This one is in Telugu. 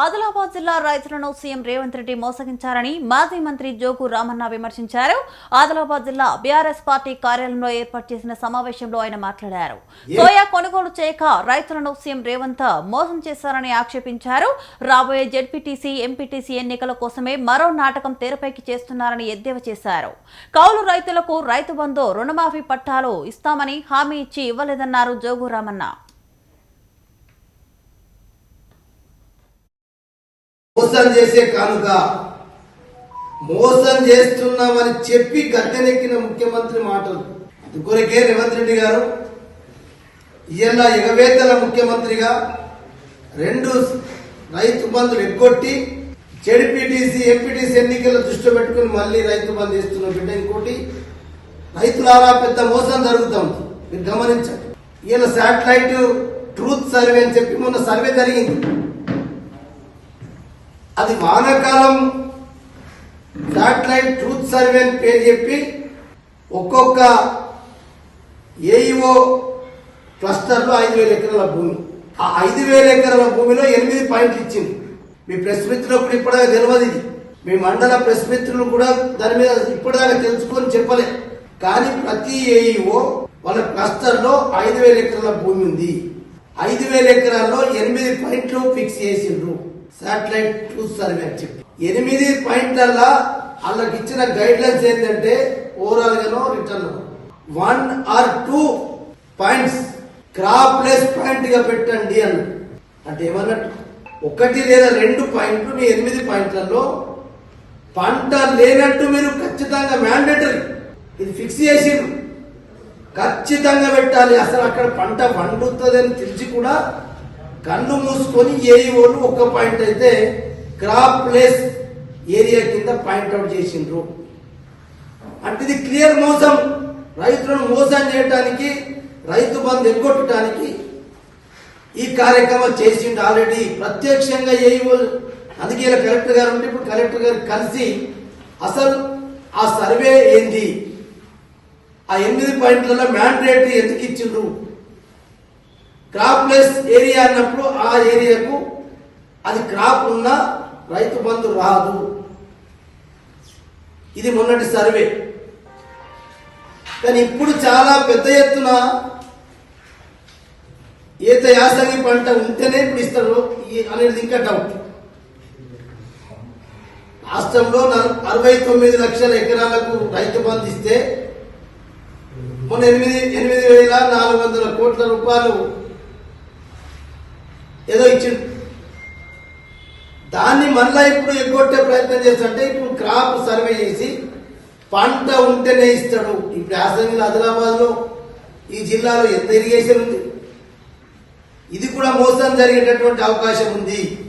ఆదిలాబాద్ జిల్లా రైతులను సీఎం రేవంత్ రెడ్డి మోసగించారని మాజీ మంత్రి జోగు రామన్న విమర్శించారు. ఆదిలాబాద్ జిల్లా బీఆర్ఎస్ పార్టీ కార్యాలయంలో ఏర్పాటు చేసిన సమావేశంలో ఆయన మాట్లాడారు. సోయా కొనుగోలు చేయక రైతులను సీఎం రేవంత్ మోసం చేశారని ఆక్షేపించారు. రాబోయే జెడ్పీటీసీ ఎంపీటీసీ ఎన్నికల కోసమే మరో నాటకం తెరపైకి చేస్తున్నారని ఎద్దేవా చేశారు. కౌలు రైతులకు రైతు బంధు రుణమాఫీ పట్టాలు ఇస్తామని హామీ ఇచ్చి ఇవ్వలేదన్నారు జోగు రామన్న. మోసం చేసే కానుక. మోసం చేస్తున్నామని చెప్పి గద్దెనెక్కిన ముఖ్యమంత్రి మాటలు. అందుకొరకే రేవంత్ రెడ్డి గారు. ఇలా ఎగవేతల ముఖ్యమంత్రిగా రెండు రైతు బంధులు ఎగ్గొట్టి జెడ్పీటీసీ ఎంపీటీసీ ఎన్నికల దృష్టి పెట్టుకుని మళ్ళీ రైతు బంధు ఇస్తున్న బిడ్డ ఇంకోటి. రైతులారా పెద్ద మోసం జరుగుతుంది మీరు గమనించండి. ఈయన శాటిలైట్ ట్రూత్ సర్వే అని చెప్పి మొన్న సర్వే జరిగింది. అది వానాకాలం. శాటిలైట్ ట్రూత్ సర్వే అని పేరు చెప్పి ఒక్కొక్క ఏఈఓ క్లస్టర్లో ఐదు వేల ఎకరాల భూమి. ఆ ఐదు వేల ఎకరాల భూమిలో ఎనిమిది పాయింట్లు ఇచ్చింది మీ ప్రెస్ మిత్రులకు ఇప్పటిదాకా తెలియదు ఇది. మీ మండల ప్రెస్ మిత్రులు కూడా దాని మీద ఇప్పటిదాకా తెలుసుకొని చెప్పలే. కానీ ప్రతి ఏఈఓ వాళ్ళ క్లస్టర్లో ఐదు వేల ఎకరాల భూమి ఉంది. ఐదు వేల ఎకరాల్లో ఎనిమిది పాయింట్లు ఫిక్స్ చేసిండ్రు. శాటిలైట్ ట్రూత్ సర్వే అని చెప్పి. ఎనిమిది పాయింట్లల్లా వాళ్ళకి ఇచ్చిన గైడ్ లైన్స్ ఏంటంటే ఓవరాల్ గాను return one or two points crop less పాయింట్గా పెట్టండి అన్న. అంటే ఏమన్నట్టు? ఒకటి లేదా రెండు పాయింట్లు మీ ఎనిమిది పాయింట్లలో పంట లేనట్టు మీరు ఖచ్చితంగా మ్యాండేటరీ ఇది ఫిక్స్ చేసిండ్రు. ఖచ్చితంగా పెట్టాలి. అసలు అక్కడ పంట పండుతుందని తెలిసి కూడా కన్ను మూసుకొని ఏఈఓలు ఒక్క పాయింట్ అయితే క్రాప్ ప్లేస్ ఏరియా కింద పాయింట్అవుట్ చేసిండ్రు. అంటే ఇది క్లియర్ మోసం. రైతులను మోసం చేయడానికి రైతు బంధు ఎగ్గొట్టడానికి ఈ కార్యక్రమం చేసిండు ఆల్రెడీ. ప్రత్యక్షంగా ఏఈఓ అందుకే ఇలా కలెక్టర్ గారు ఉంటే ఇప్పుడు కలెక్టర్ గారు కలిసి అసలు ఆ సర్వే ఏంది? ఆ ఎనిమిది పాయింట్లలో మ్యాండేటరీ ఎందుకు ఇచ్చిండ్రు? క్రాప్ లెస్ ఏరియా అన్నప్పుడు ఆ ఏరియాకు అది క్రాప్ ఉన్న రైతు బంధు రాదు. ఇది మొన్నటి సర్వే. కానీ ఇప్పుడు చాలా పెద్ద ఎత్తున ఏత యాసంగి పంట ఉంటేనే ఇప్పుడు ఇస్తారు అనేది ఇంకా డౌట్ రాష్ట్రంలో అరవై తొమ్మిది లక్షల ఎకరాలకు రైతు బంధు ఇస్తే మొన్న ఎనిమిది ఎనిమిది వేల నాలుగు వందల కోట్ల రూపాయలు ఏదో ఇచ్చిండు. దాన్ని మళ్ళా ఇప్పుడు ఎగ్గొట్టే ప్రయత్నం చేస్తుంటే ఇప్పుడు క్రాప్ సర్వే చేసి పంట ఉంటేనే ఇస్తాడు. ఇప్పుడు యాసంగిలో ఆదిలాబాద్లో ఈ జిల్లాలో ఎంత ఇరిగేషన్ ఉంది? ఇది కూడా మోసం జరిగేటటువంటి అవకాశం ఉంది.